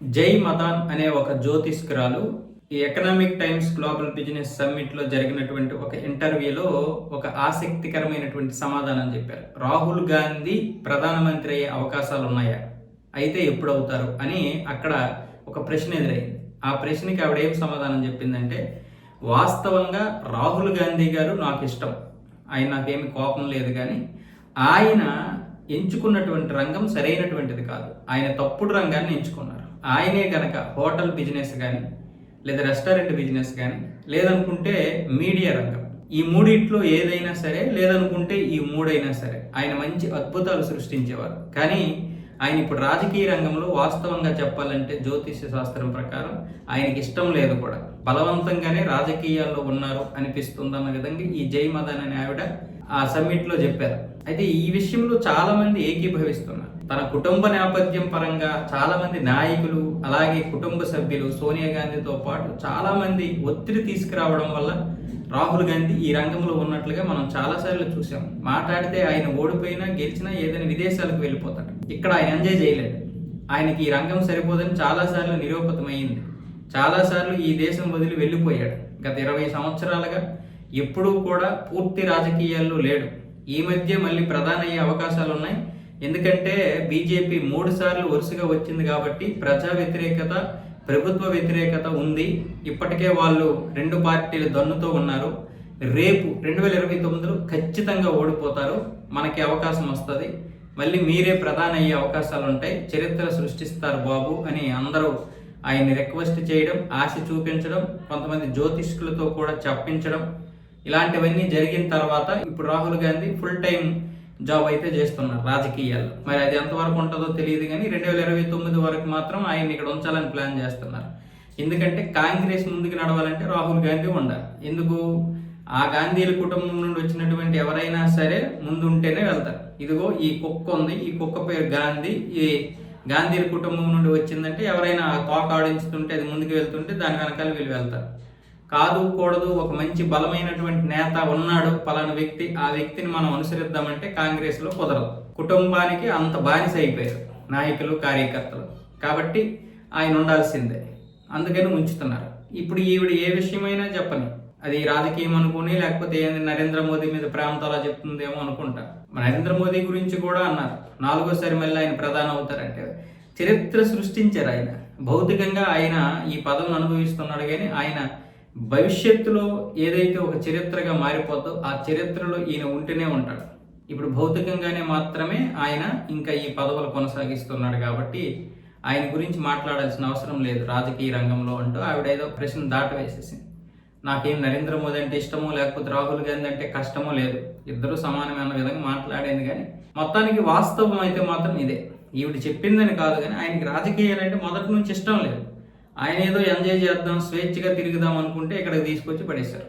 జై మదాన్ అనే ఒక జ్యోతిష్కురాలు ఈ ఎకనామిక్ టైమ్స్ గ్లోబల్ బిజినెస్ సమ్మిట్లో జరిగినటువంటి ఒక ఇంటర్వ్యూలో ఒక ఆసక్తికరమైనటువంటి సమాధానం చెప్పారు. రాహుల్ గాంధీ ప్రధానమంత్రి అయ్యే అవకాశాలు ఉన్నాయా? అయితే ఎప్పుడు అవుతారు? అని అక్కడ ఒక ప్రశ్న ఎదురైంది. ఆ ప్రశ్నకి ఆవిడ ఏం సమాధానం చెప్పిందంటే వాస్తవంగా రాహుల్ గాంధీ గారు నాకు ఇష్టం. ఆయన నాకేమి కోపం లేదు కానీ ఆయన ఎంచుకున్నటువంటి రంగం సరైనటువంటిది కాదు. ఆయన తప్పుడు రంగాన్ని ఎంచుకున్నారు. ఆయనే గనక హోటల్ బిజినెస్ కానీ లేదా రెస్టారెంట్ బిజినెస్ కానీ లేదనుకుంటే మీడియా రంగం. ఈ మూడిట్లో ఏదైనా సరే లేదనుకుంటే ఈ మూడైనా సరే ఆయన మంచి అద్భుతాలు సృష్టించేవారు. కానీ ఆయన ఇప్పుడు రాజకీయ రంగంలో వాస్తవంగా చెప్పాలంటే జ్యోతిష్య శాస్త్రం ప్రకారం ఆయనకి ఇష్టం లేదు కూడా. బలవంతంగానే రాజకీయాల్లో ఉన్నారు అనిపిస్తుంది అన్న విధంగా ఈ జై మదన్ అనే ఆవిడ ఆ సమ్మిట్లో చెప్పారు. అయితే ఈ విషయంలో చాలా మంది ఏకీభవిస్తున్నారు. తన కుటుంబ నేపథ్యం పరంగా చాలా మంది నాయకులు అలాగే కుటుంబ సభ్యులు సోనియా గాంధీతో పాటు చాలా మంది ఒత్తిడి తీసుకురావడం వల్ల రాహుల్ గాంధీ ఈ రంగంలో ఉన్నట్లుగా మనం చాలాసార్లు చూసాం మాట్లాడితే ఆయన ఓడిపోయినా గెలిచినా ఏదైనా విదేశాలకు వెళ్ళిపోతాడు. ఇక్కడ ఆయన ఎంజాయ్ చేయలేడు ఆయనకి ఈ రంగం సరిపోదని చాలాసార్లు నిరూపితమైంది చాలాసార్లు ఈ దేశం వదిలి వెళ్ళిపోయాడు. గత ఇరవై సంవత్సరాలుగా ఎప్పుడూ కూడా పూర్తి రాజకీయాల్లో లేడు. ఈ మధ్య మళ్ళీ ప్రధాన అయ్యే అవకాశాలు ఉన్నాయి ఎందుకంటే బీజేపీ మూడు సార్లు వరుసగా వచ్చింది కాబట్టి ప్రజా వ్యతిరేకత ప్రభుత్వ వ్యతిరేకత ఉంది. ఇప్పటికే వాళ్ళు రెండు పార్టీలు దన్నుతో ఉన్నారు. రేపు రెండు వేల ఇరవై తొమ్మిదిలో ఖచ్చితంగా ఓడిపోతారు. మనకి అవకాశం వస్తుంది. మళ్ళీ మీరే ప్రధాన అయ్యే అవకాశాలు ఉంటాయి చరిత్ర సృష్టిస్తారు బాబు అని అందరూ ఆయన్ని రిక్వెస్ట్ చేయడం ఆశ చూపించడం కొంతమంది జ్యోతిష్కులతో కూడా చెప్పించడం ఇలాంటివన్నీ జరిగిన తర్వాత ఇప్పుడు Rahul Gandhi full time job అయితే చేస్తున్నారు రాజకీయాల్లో. మరి అది ఎంతవరకు ఉంటుందో తెలియదు కానీ రెండు వేల ఇరవై తొమ్మిది వరకు మాత్రం ఆయన ఇక్కడ ఉంచాలని ప్లాన్ చేస్తున్నారు. ఎందుకంటే కాంగ్రెస్ ముందుకు నడవాలంటే రాహుల్ గాంధీ ఉండాలి. ఎందుకు? ఆ గాంధీల కుటుంబం నుండి వచ్చినటువంటి ఎవరైనా సరే ముందు ఉంటేనే వెళ్తారు. ఇదిగో ఈ కుక్క ఉంది ఈ కుక్క పేరు గాంధీ. ఈ గాంధీల కుటుంబం నుండి వచ్చిందంటే ఎవరైనా తోక ఆడించుతుంటే అది ముందుకు వెళ్తుంటే దాని వెనకాల వీళ్ళు వెళ్తారు. కాదు కూడదు ఒక మంచి బలమైనటువంటి నేత ఉన్నాడు పలానా వ్యక్తి ఆ వ్యక్తిని మనం అనుసరిద్దామంటే కాంగ్రెస్లో కుదరదు. కుటుంబానికి అంత బానిస అయిపోయారు నాయకులు కార్యకర్తలు. కాబట్టి ఆయన ఉండాల్సిందే. అందుకని ఉంచుతున్నారు ఇప్పుడు ఈవిడ ఏ విషయమైనా చెప్పని అది రాజకీయం అనుకుని లేకపోతే ఏంది నరేంద్ర మోదీ మీద ప్రేమతో అలా చెప్తుందేమో అనుకుంటా. నరేంద్ర మోదీ గురించి కూడా అన్నారు. నాలుగోసారి మళ్ళీ ఆయన ప్రధాని అవుతారంటే చరిత్ర సృష్టించారు ఆయన. భౌతికంగా ఆయన ఈ పదవిని అనుభవిస్తున్నాడు కానీ ఆయన భవిష్యత్తులో ఏదైతే ఒక చరిత్రగా మారిపోద్దో ఆ చరిత్రలో ఈయన ఉంటూనే ఉంటాడు. ఇప్పుడు భౌతికంగానే మాత్రమే ఆయన ఇంకా ఈ పదవులు కొనసాగిస్తున్నాడు కాబట్టి ఆయన గురించి మాట్లాడాల్సిన అవసరం లేదు. రాజకీయ రంగంలో అంటూ ఆవిడ ఏదో ప్రశ్న దాటవేసేసింది నాకేం నరేంద్ర మోదీ అంటే ఇష్టమో లేకపోతే రాహుల్ గాంధీ అంటే కష్టమో లేదు. ఇద్దరు సమానమైన విధంగా మాట్లాడేది కానీ మొత్తానికి వాస్తవం అయితే మాత్రం ఇదే. ఈవిడ చెప్పిందని కాదు కానీ ఆయనకి రాజకీయాలు అంటే మొదటి నుంచి ఇష్టం లేదు. ఆయన ఏదో ఎంజాయ్ చేద్దాం స్వేచ్ఛగా తిరుగుదాం అనుకుంటే ఇక్కడికి తీసుకొచ్చి పడేశారు.